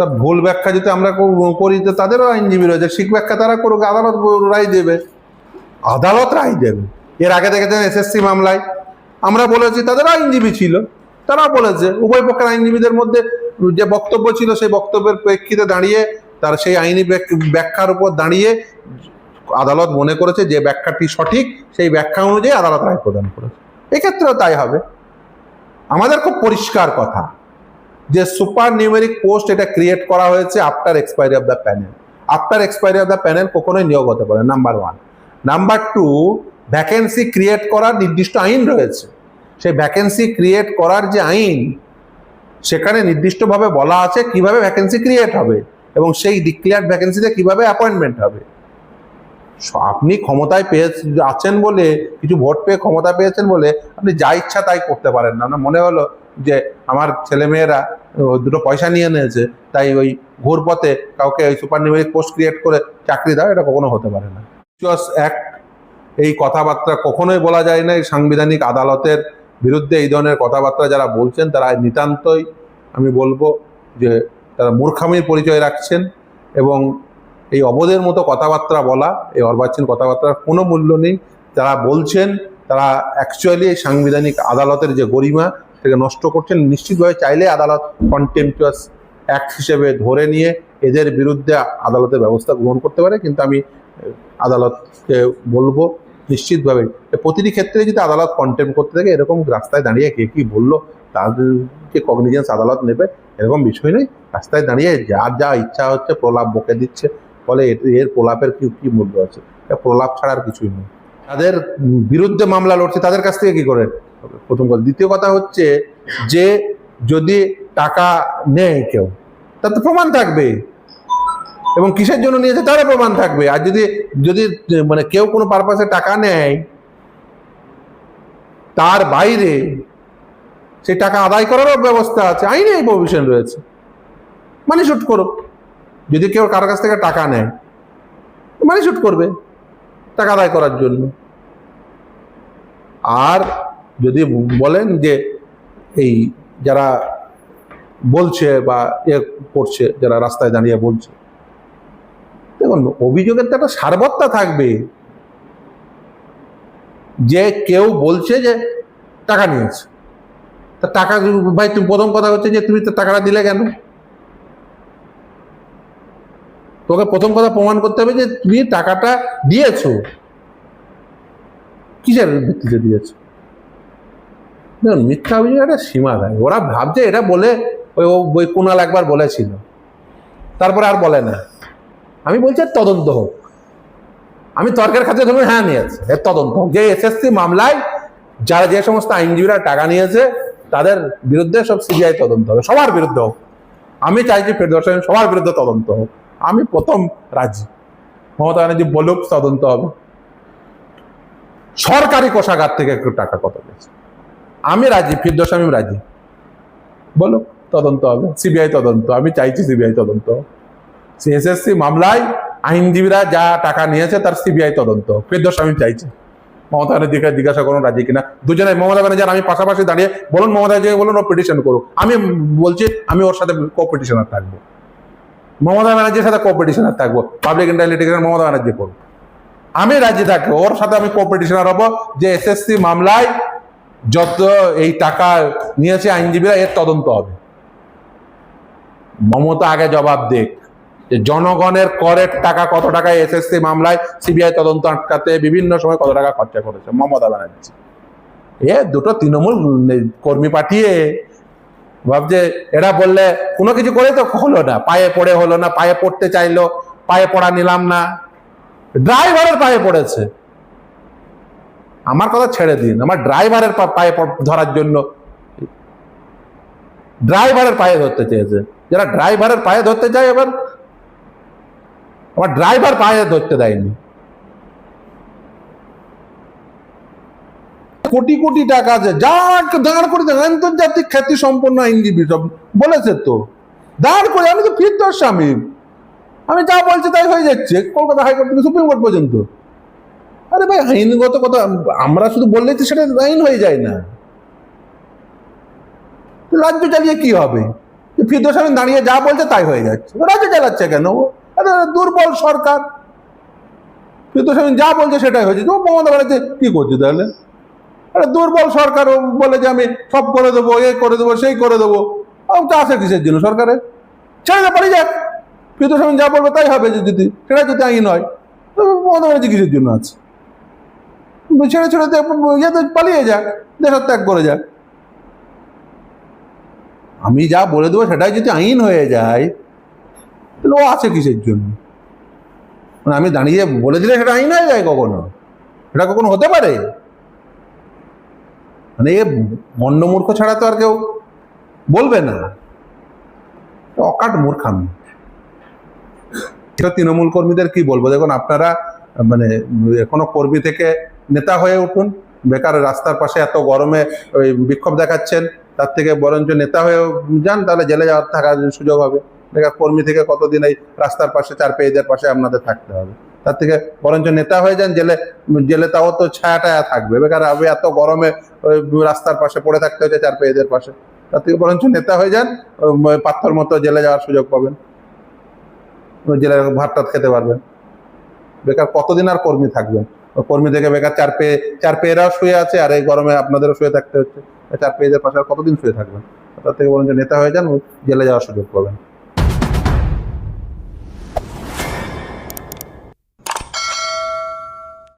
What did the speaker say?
তা ভুল ব্যাখ্যা যদি আমরা করি তো তাদেরও আইনজীবী রয়েছে। শিখ ব্যাখ্যা তারা করুক, আদালত রায় দেবে। আদালত রায় দেবে। এর আগে দেখেছেন এসএসসি মামলায়। আমরা বলেছি, তাদের আইনজীবী ছিল। তারা বলেছে, উভয় পক্ষের আইনজীবীদের মধ্যে যে বক্তব্য ছিল, সেই বক্তব্যের প্রেক্ষিতে দাঁড়িয়ে তার সেই আইনি ব্যাখ্যার উপর দাঁড়িয়ে আদালত মনে করেছে যে ব্যাখ্যাটি সঠিক, সেই ব্যাখ্যা অনুযায়ী আদালত রায় প্রদান করেছে। এক্ষেত্রেও তাই হবে। আমাদের খুব পরিষ্কার কথা। যে সুপার নিউমেরিক পোস্ট এটা ক্রিয়েট করা হয়েছে after expiry of the panel. After expiry of the panel কখনোই নিয়োগ হতে পারে number one. Number two, vacancy create করার নির্দিষ্ট আইন রয়েছে। সেই ভ্যাকেন্সি ক্রিয়েট করার যে আইন, সেখানে নির্দিষ্টভাবে বলা আছে কীভাবে ভ্যাকেন্সি ক্রিয়েট হবে এবং সেই ডিক্লেয়ার্ড ভ্যাকেন্সিতে কীভাবে অ্যাপয়েন্টমেন্ট হবে। আপনি ক্ষমতায় পেয়ে আছেন বলে, কিছু ভোট পেয়ে ক্ষমতা পেয়েছেন বলে আপনি যা ইচ্ছা তাই করতে পারেন না। মনে হলো যে আমার ছেলেমেয়েরা দুটো পয়সা নিয়ে নিয়েছে, তাই ওই ঘুর পথে কাউকে ওই সুপার নিউমেরিক পোস্ট ক্রিয়েট করে চাকরি দাও এটা কখনো হতে পারে না। অ্যাক্ট এই কথাবার্তা কখনোই বলা যায় না, এই সাংবিধানিক আদালতের বিরুদ্ধে এই ধরনের কথাবার্তা যারা বলছেন, তারা নিতান্তই আমি বলব যে তারা মূর্খামির পরিচয় রাখছেন এবং এই অবোধের মতো কথাবার্তা বলা, এই অর্বাচীন কথাবার্তার কোনো মূল্য নেই। যারা বলছেন, তারা অ্যাকচুয়ালি এই সাংবিধানিক আদালতের যে গরিমা সেটাকে নষ্ট করছেন, নিশ্চিতভাবে চাইলে আদালত কন্টেম্পচুয়াস অ্যাক্ট হিসেবে ধরে নিয়ে এদের বিরুদ্ধে আদালতের ব্যবস্থা গ্রহণ করতে পারে। কিন্তু আমি আদালতকে বলব নিশ্চিতভাবে প্রতিটি ক্ষেত্রে যদি আদালত কন্টেম করতে থাকে, এরকম রাস্তায় দাঁড়িয়ে কে কি বলল, তাদেরকে কগনিজেন্স আদালত নেবে, এরকম বিষয় নেই রাস্তায় দাঁড়িয়ে যার যা ইচ্ছা হচ্ছে প্রলাপ বকে দিচ্ছে, ফলে এর- প্রলাপের কি কি মূল্য আছে? প্রলাপ ছাড়া আর কিছুই নেই তাদের বিরুদ্ধে মামলা লড়ছে, তাদের কাছ থেকে কি করে? প্রথম কথা। দ্বিতীয় কথা হচ্ছে যে যদি টাকা নেয় কেউ, তার তো প্রমাণ থাকবে। এবং কিসের জন্য নিয়েছে তারও প্রমাণ থাকবে। আর যদি যদি মানে কেউ কোনো পারপাসে টাকা নেয়, তার বাইরে সেই টাকা আদায় করারও ব্যবস্থা আছে, আইনে এই প্রভিশন রয়েছে। মানি শুট করুক। যদি কেউ কারও কাছ থেকে টাকা নেয় মানি শুট করবে, টাকা আদায় করার জন্য। আর যদি বলেন যে এই যারা বলছে বা এ করছে, যারা রাস্তায় দাঁড়িয়ে বলছে, দেখুন, অভিযোগের তো একটা সারবত্তা থাকবে। যে কেউ বলছে যে টাকা নিয়েছে, তা টাকা ভাই, তুমি প্রথম কথা হচ্ছে যে তুমি তো টাকাটা দিলে কেন? তোকে প্রথম কথা প্রমাণ করতে হবে যে তুমি টাকাটা দিয়েছ। কিসের ভিত্তিতে দিয়েছ? দেখুন মিথ্যা অভিযোগ একটা সীমা দেয় ওরা ভাবছে এটা বলে, ওই ওই কুণাল একবার বলেছিল। তারপরে আর বলে না। আমি বলছি তদন্ত হোক। আমি তর্কের খাতে ধরুন হ্যাঁ নিয়েছে। এর তদন্ত হোক। যে এসএসসি মামলায়, যারা যে সমস্ত আইনজীবীরা টাকা নিয়েছে, তাদের বিরুদ্ধে সব সিবিআই তদন্ত হবে। সবার বিরুদ্ধে হোক। আমি চাইছি ফেডারেশন সবার বিরুদ্ধে তদন্ত হোক। আমি প্রথম রাজি। মমতা ব্যানার্জি বলুক তদন্ত হবে। সরকারি কোষাগার থেকে একটু টাকা কত গেছে আমি রাজি, ফিরদোস আমি রাজি। বলো, তদন্ত হবে। সিবিআই তদন্ত, আমি চাইছি সিবিআই তদন্ত। এসএসসি মামলায় আইনজীবীরা যা টাকা নিয়েছে তার সিবিআই তদন্ত। ফিরদোস আমি চাইছি। মমতা ব্যানার্জিকে জিজ্ঞাসা করুন, রাজি কিনা। দুজনে, মমতা ব্যানার্জি আমি পাশাপাশি দাঁড়িয়ে বলুন, মমতা ব্যানার্জিকে বলুন, ও পিটিশন করুক। আমি বলছি, আমি ওর সাথে কোপিটিশনার থাকব। মমতা ব্যানার্জির সাথে কোপিটিশনার থাকব। Public interest litigation Mamata Banerjee করুক। আমি রাজি থাকব, ওর সাথে আমি কো পিটিশনার হব যে এসএসসি মামলায় যত এই টাকা নিয়েছে আইনজীবীরা, এর তদন্ত হবে। মমতা আগে জবাব দেখ যে জনগণের করের টাকা কত টাকা এসএসসি মামলায় সিবিআই তদন্ত আটকাতে বিভিন্ন সময় কত টাকা খরচা করেছে, মমতা ব্যানার্জি। এ দুটো তৃণমূল কর্মী পাঠিয়ে ভাবছে, এরা বললে কোনো কিছু করে তো হলো না, পায়ে পড়ে হলো না, পায়ে পড়তে চাইলো, পায়ে পড়া নিলাম না। ড্রাইভারের পায়ে পড়েছে। আমার কথা ছেড়ে দিন। আমার ড্রাইভারের পায়ে ধরার জন্য ড্রাইভারের পায়ে ধরতে চেয়েছে। যারা ড্রাইভারের পায়ে ধরতে চায় এবার, আমার ড্রাইভার পায়ে ধরতে দেয়নি। কোটি কোটি টাকা আছে। যার দাঁড় করে আন্তর্জাতিক খ্যাতি সম্পন্ন আইনজীবী সব বলেছে তো। দাঁড় করে, আমি তো ফিরদোস স্বামী আমি যা বলছি তাই হয়ে যাচ্ছে। কলকাতা হাইকোর্ট থেকে সুপ্রিম কোর্ট পর্যন্ত। আরে ভাই, আইনগত কথা, আমরা শুধু বললেই তো সেটা আইন হয়ে যায় না। রাজ্য চালিয়ে কি হবে? ফিরদোস দাঁড়িয়ে যা বলছে তাই হয়ে যাচ্ছে। রাজ্য চালাচ্ছে কেন? আরে দুর্বল সরকার। ফিরদোস যা বলছে সেটাই হয়েছে। তো মমতা ব্যানার্জি কি করছে তাহলে? আরে দুর্বল সরকার বলে যে আমি সব করে দেবো, এ করে দেবো, সেই করে দেবো। তো আসে কিসের জন্য সরকারে ছেড়ে দে পারি যাক। ফিরদোস যা বলবে তাই হবে যদি, সেটা যদি আইন হয়। মমতা ব্যানার্জি কিসের জন্য আছে? ছেড়ে ছেড়ে ইয়েতে পালিয়ে যাক, দেশত্যাগ করে যাক। আমি যা বলে দেবো সেটাই যদি আইন হয়ে যায়, তাহলে ও আছে কিসের জন্য? মানে আমি দাঁড়িয়ে বলে দিলে সেটা আইন হয়ে যায় কখনো? সেটা কখনো হতে পারে? মানে এ মন্ডমূর্খ ছাড়া তো আর কেউ বলবে না। অকাট মূর্খামি তৃণমূল কর্মীদের কি বলব? দেখুন, আপনারা মানে কোনো কর্মী থেকে নেতা হয়ে উঠুন, বেকার রাস্তার পাশে এত গরমে ওই বিক্ষোভ দেখাচ্ছেন, তার থেকে বরঞ্চ নেতা হয়ে যান, তাহলে জেলে যাওয়ার থাকার সুযোগ হবে। বেকার কর্মী থেকে কতদিন এই রাস্তার পাশে চার পেয়েদের পাশে আপনাদের থাকতে হবে। তার থেকে বরঞ্চ নেতা হয়ে যান, জেলে জেলে তাও তো ছায়া টায়া থাকবে। বেকার আমি এত গরমে ওই রাস্তার পাশে পড়ে থাকতে হচ্ছে চার পেয়েদের পাশে। তার থেকে বরঞ্চ নেতা হয়ে যান পাথর মতো জেলে যাওয়ার সুযোগ পাবেন। জেলে ভাত টাত খেতে পারবেন। বেকার কতদিন আর কর্মী থাকবেন? কর্মী থেকে বেকার, চার পেয়ে চার পেয়েরাও শুয়ে আছে আর এই গরমে আপনাদেরও শুয়ে থাকতে হচ্ছে। চার পেয়েদের পাশে আর কতদিন শুয়ে থাকবেন? তার থেকে বরঞ্চ নেতা হয়ে যান, জেলে যাওয়ার সুযোগ পাবেন।